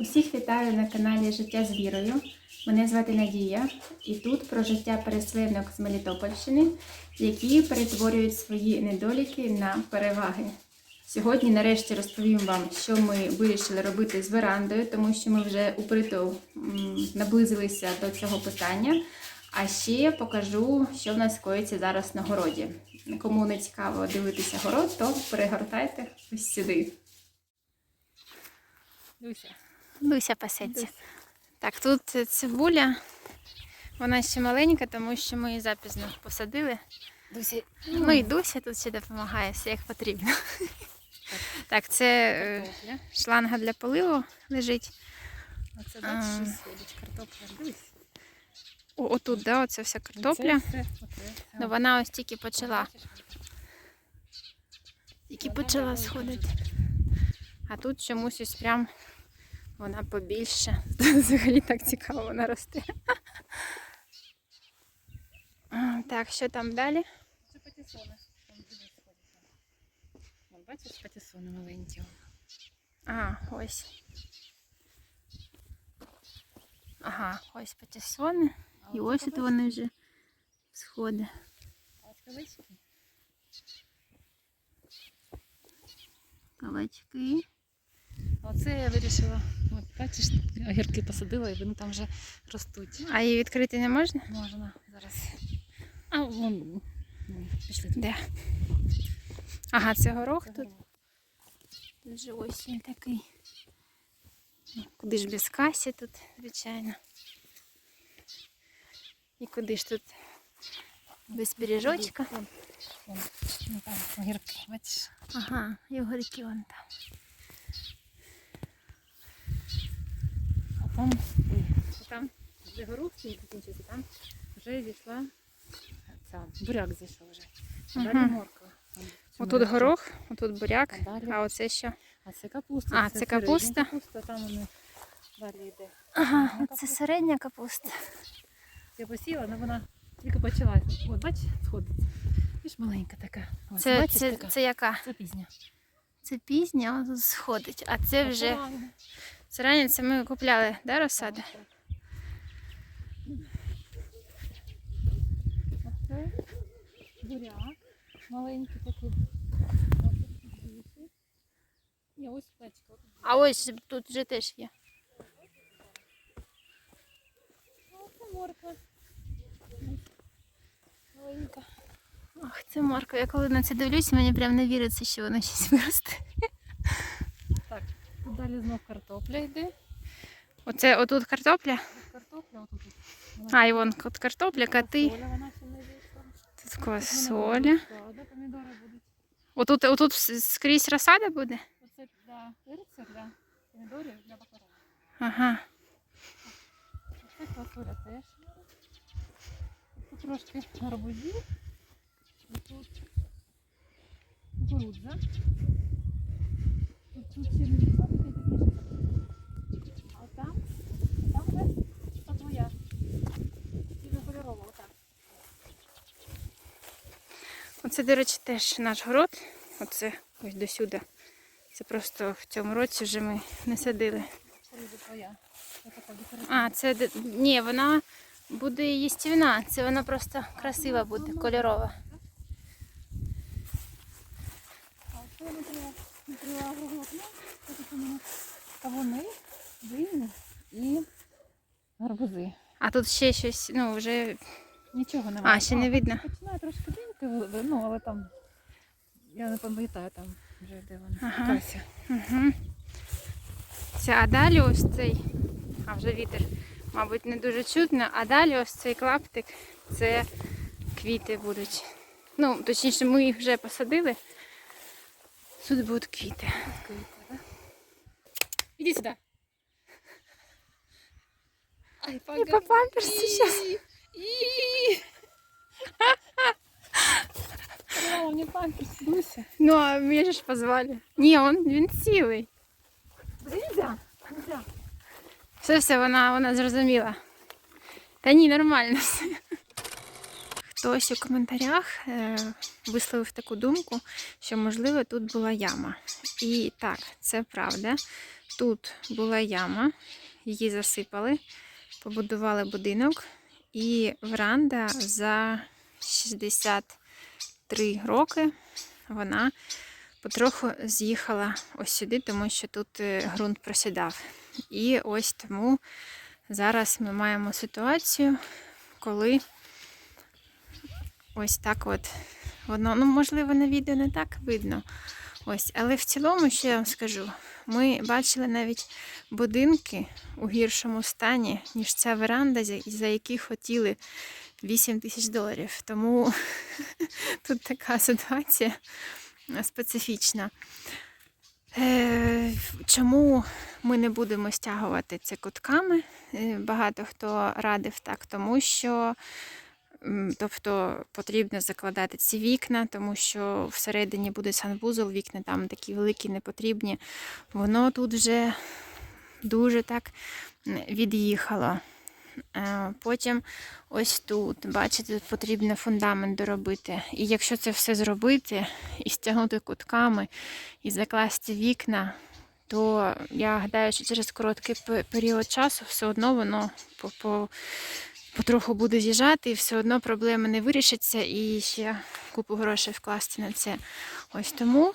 Усіх вітаю на каналі Життя з вірою. Мене звати Надія, і тут про життя переселенок з Мелітопольщини, які перетворюють свої недоліки на переваги. Сьогодні, нарешті, розповім вам, що ми вирішили робити з верандою, тому що ми вже упритул наблизилися до цього питання. А ще покажу, що в нас коїться зараз на городі. Кому не цікаво дивитися город, то перегортайте ось сюди. Люся. Люся пасеться. Так, тут цибуля. Вона ще маленька, тому що ми її запізно посадили. Люся. Ну і Дуся тут ще допомагає, все як потрібно. Так, це е, Картопля. шланга для поливу лежить. Оце бачиш, що сходить картопля. Дивись. О, отут, да, оце вся картопля. Оце. Ну вона ось тільки почала. Тільки почала сходити. А тут чомусь ось прям вона побільше. Взагалі так цікаво вона росте. Так, що там далі? Це патісони. Бачиш, патісони маленькі. А, ось. Ага, ось патісони. І ось тут вони вже сходи. А от кабачки. Кабачки. Оце я вирішила. От бачиш, огірки посадила і вони там вже ростуть. А її відкрити не можна? Можна зараз. А вон. Пішли. Де? Ага, це горох Це тут. горох. Тут же ось він такий. Ну, Куди ж без касі тут, звичайно. І куди ж тут без пиріжочка. Вон, вон, ну, там огірки, бачиш. Ага, і огірки вон там. А там, ой, там, де горох стоїть закінчився, там вже зійшла ця, буряк зійшов вже. А Далі морква. Там в цьому Отут горох, отут буряк, А далі? а оце що? А це капуста. А, це середня капуста? капуста, там вони далі йде. Ага, це середня капуста. Я посіла, але вона тільки почалася. От, бач, сходиться. Бачиш, маленька така. Ось, Це, бачиш, це, така? це яка? Це пізня. Це пізня, а сходить. А це вже рання. Це раніше це ми купляли, да, розсади? Оце буряк. Маленький такий. Ні, ось печка. А ось тут вже теж є. Оце морква. Маленька. Ах, це морква. Я коли на це дивлюсь, мені прям не віриться, що воно щось виросте. Далі знов картопля йде. Оце отут картопля. Тут картопля, отут. Вона А, і вон от картопля, коти. Квасоля, вона ще не вийшла. Тут квасоля. помідори будуть. Отут, отут скрізь розсада буде? Оце для перця, для помідорів, для бакаров. Ага. Оце квасоля теж. Тут трошки гарбузів. І тут кукурудза. Тут. А там, там де та твоя. Сіно-кольорова, отак. Оце, до речі, теж наш город. Оце ось досюди. Це просто в цьому році вже ми не садили. А, це ні, вона буде їстівна. Це вона просто красива буде, кольорова. А це не треба агрогородна. Це тут у мене кавуни, дині і гарбузи. А тут ще щось, ну вже. Нічого немає. А, ще не видно. Починає трошки диньки, ну, але там, я не пам'ятаю там вже де вона. Ага. Кася. Угу. Це, а далі ось цей, а вже вітер, мабуть, не дуже чутно, а далі ось цей клаптик, це квіти будуть. Ну, точніше, ми їх вже посадили. Тут будуть квіти. Іди сюди. Ай, І по памперсу зараз. Мама, мне памперс, Дуся. Ну, а меня же позвали. Ні, он, він цілий. Нельзя, нельзя. Все, все, вона, вона зрозуміла. Та ні, нормально все. Хтось у коментарях е, висловив таку думку, що можливо тут була яма. І так, це правда. Тут була яма, її засипали, побудували будинок, і веранда за 63 роки вона потроху з'їхала ось сюди, тому що тут е, ґрунт просідав. І ось тому зараз ми маємо ситуацію, коли ось так от воно, ну можливо, на відео не так видно. Ось, але в цілому, що я вам скажу, ми бачили навіть будинки у гіршому стані, ніж ця веранда, за які хотіли 8 тисяч доларів. Тому тут така ситуація специфічна. Е, чому ми не будемо стягувати це кутками? Е, Багато хто радив так, тому що тобто потрібно закладати ці вікна, тому що всередині буде санвузол, вікна там такі великі, не потрібні. Воно тут вже дуже так від'їхало. Е, Потім ось тут, бачите, тут потрібно фундамент доробити. І якщо це все зробити, і стягнути кутками, і закласти вікна, то я гадаю, що через короткий період часу все одно воно по, по, потроху буде з'їжджати, і все одно проблеми не вирішаться, і ще купу грошей вкласти на це. Ось тому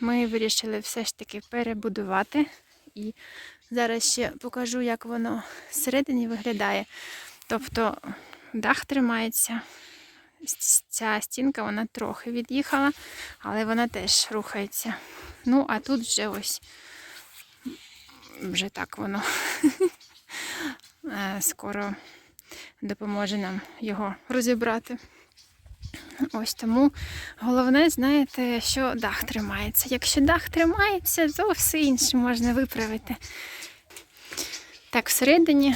ми вирішили все ж таки перебудувати. І зараз ще покажу, як воно всередині виглядає. Тобто дах тримається. Ця стінка вона трохи від'їхала, але вона теж рухається. Ну, а тут вже ось вже так воно е, скоро допоможе нам його розібрати. Ось тому головне, знаєте, що дах тримається. Якщо дах тримається, то все інше можна виправити. Так, всередині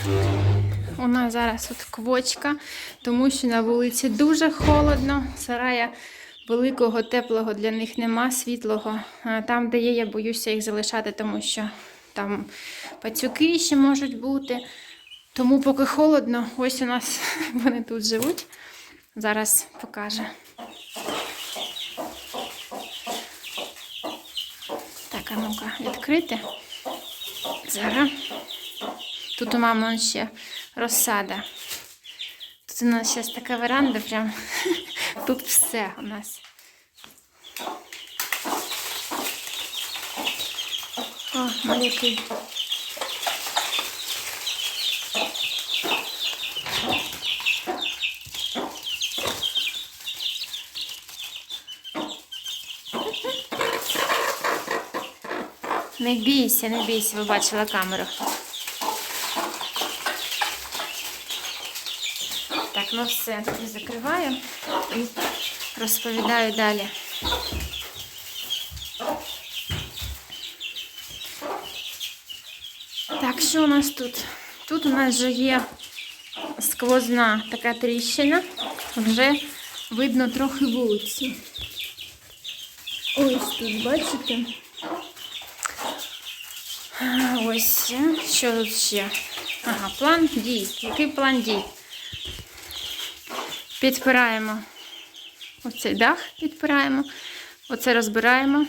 у нас зараз от квочка, тому що на вулиці дуже холодно. Сарая великого, теплого для них нема, світлого. Там, де є, я боюся їх залишати, тому що там пацюки ще можуть бути. Тому поки холодно, ось у нас вони тут живуть. Зараз покаже. Так, а ну-ка, відкрити. Зараз. Тут у мами ще розсада. Тут у нас зараз така веранда, прям тут все у нас. О, малюки. Не бійся, не бійся, ви бачила камеру. Так, ну все, закриваю і розповідаю далі. Так, що у нас тут? Тут у нас вже є сквозна така тріщина, вже видно трохи вулицю. Ось тут, бачите? Ось, е, що тут ще? Ага, план дій. Який план дій? Підпираємо оцей дах, підпираємо, оце розбираємо.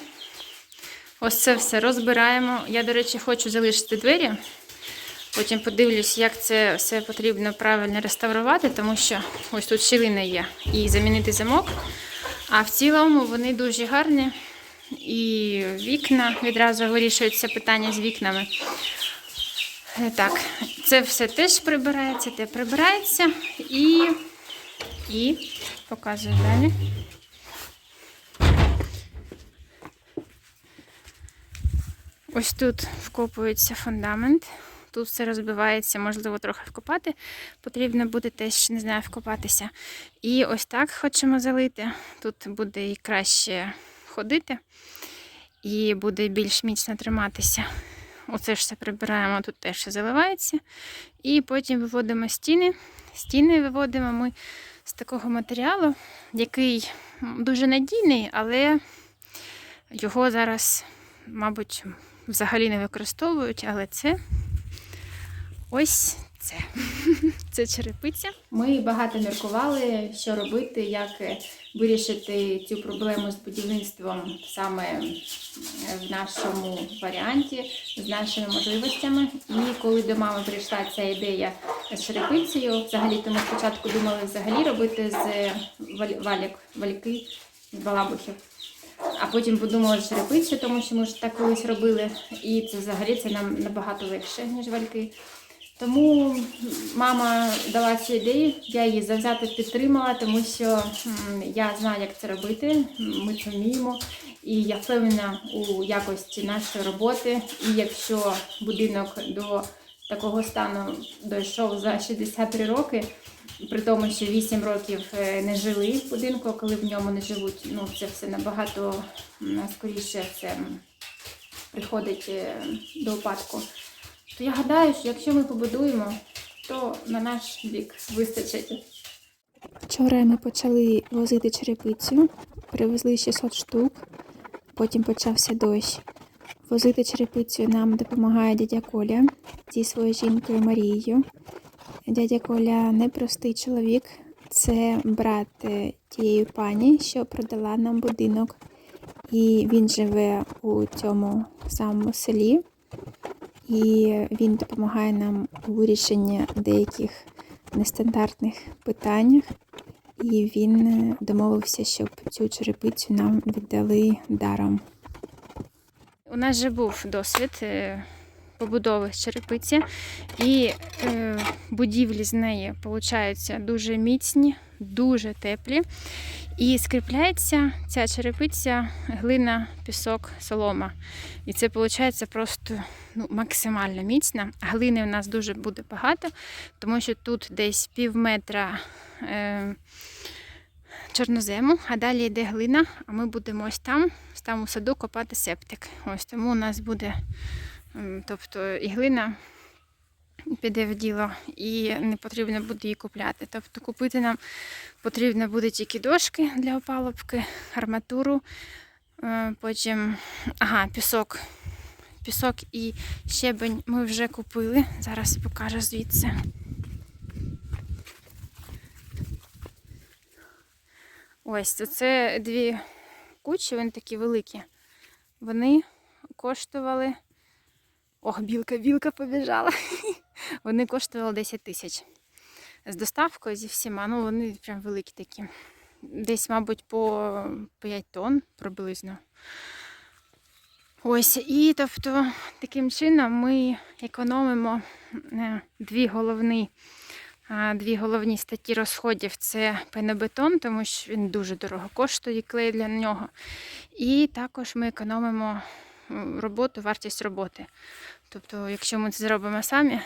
Ось це все розбираємо. Я, до речі, хочу залишити двері. Потім подивлюсь, як це все потрібно правильно реставрувати, тому що ось тут щілина є. І замінити замок. А в цілому вони дуже гарні. І вікна відразу вирішується питання з вікнами. Е, Так, це все теж прибирається, те прибирається і, і показую далі. Ось тут вкопується фундамент. Тут все розбивається, можливо, трохи вкопати. Потрібно буде теж, не знаю, вкопатися. І ось так хочемо залити. Тут буде і краще ходити, і буде більш міцно триматися. Оце ж все прибираємо, тут теж заливається. І потім виводимо стіни. Стіни виводимо ми з такого матеріалу, який дуже надійний, але його зараз, мабуть, взагалі не використовують, але це ось це. Це черепиця. Ми багато міркували, що робити, як е, вирішити цю проблему з будівництвом саме е, в нашому варіанті, з нашими можливостями. І коли до мами прийшла ця ідея з черепицею, взагалі то ми спочатку думали взагалі робити з валь- валік, вальки з балабухів. А потім подумали з черепицею, тому що ми ж так колись робили, і це взагалі це нам набагато легше, ніж вальки. Тому мама дала цю ідею, я її завзято підтримала, тому що я знаю, як це робити. Ми це вміємо. І я впевнена у якості нашої роботи. І якщо будинок до такого стану дійшов за 63 роки, при тому, що 8 років е, не жили в будинку, коли в ньому не живуть, ну це все набагато скоріше це приходить е, до упадку. То я гадаю, що якщо ми побудуємо, то на наш бік вистачить. Вчора ми почали возити черепицю, привезли 600 штук, потім почався дощ. Возити черепицю нам допомагає дядя Коля зі своєю жінкою Марією. Дядя Коля непростий чоловік, це брат е, тієї пані, що продала нам будинок. І він живе у цьому самому селі. І він допомагає нам у вирішенні деяких нестандартних питаннях. І він е, домовився, щоб цю черепицю нам віддали даром. У нас вже був досвід е, побудови черепиці, і е, будівлі з неї получаються дуже міцні, дуже теплі. І скріпляється ця черепиця глина, пісок, солома. І це виходить просто ну, максимально міцно. Глини у нас дуже буде багато, тому що тут десь пів метра е, чорнозему, а далі йде глина, а ми будемо ось там, там у саду копати септик. Ось тому у нас буде тобто, і глина піде в діло, і не потрібно буде її купляти. Тобто купити нам потрібно буде тільки дошки для опалубки, арматуру, е, потім ага, пісок. Пісок і щебень ми вже купили. Зараз покажу звідси. Ось це дві кучі, вони такі великі. Вони коштували. Ох, білка, білка побіжала. Вони коштували 10 тисяч. З доставкою зі всіма. Ну, вони прям великі такі. Десь, мабуть, по 5 тонн приблизно. Ось, і тобто таким чином ми економимо е, дві головні, дві головні статті розходів це пенобетон, тому що він дуже дорого коштує клей для нього. І також ми економимо роботу, вартість роботи. Тобто, якщо ми це зробимо самі,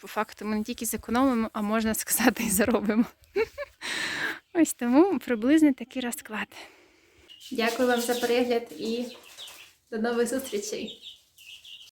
по факту ми не тільки зекономимо, а можна сказати, і заробимо. Ось тому приблизно такий розклад. Дякую вам за перегляд і до нових зустрічей!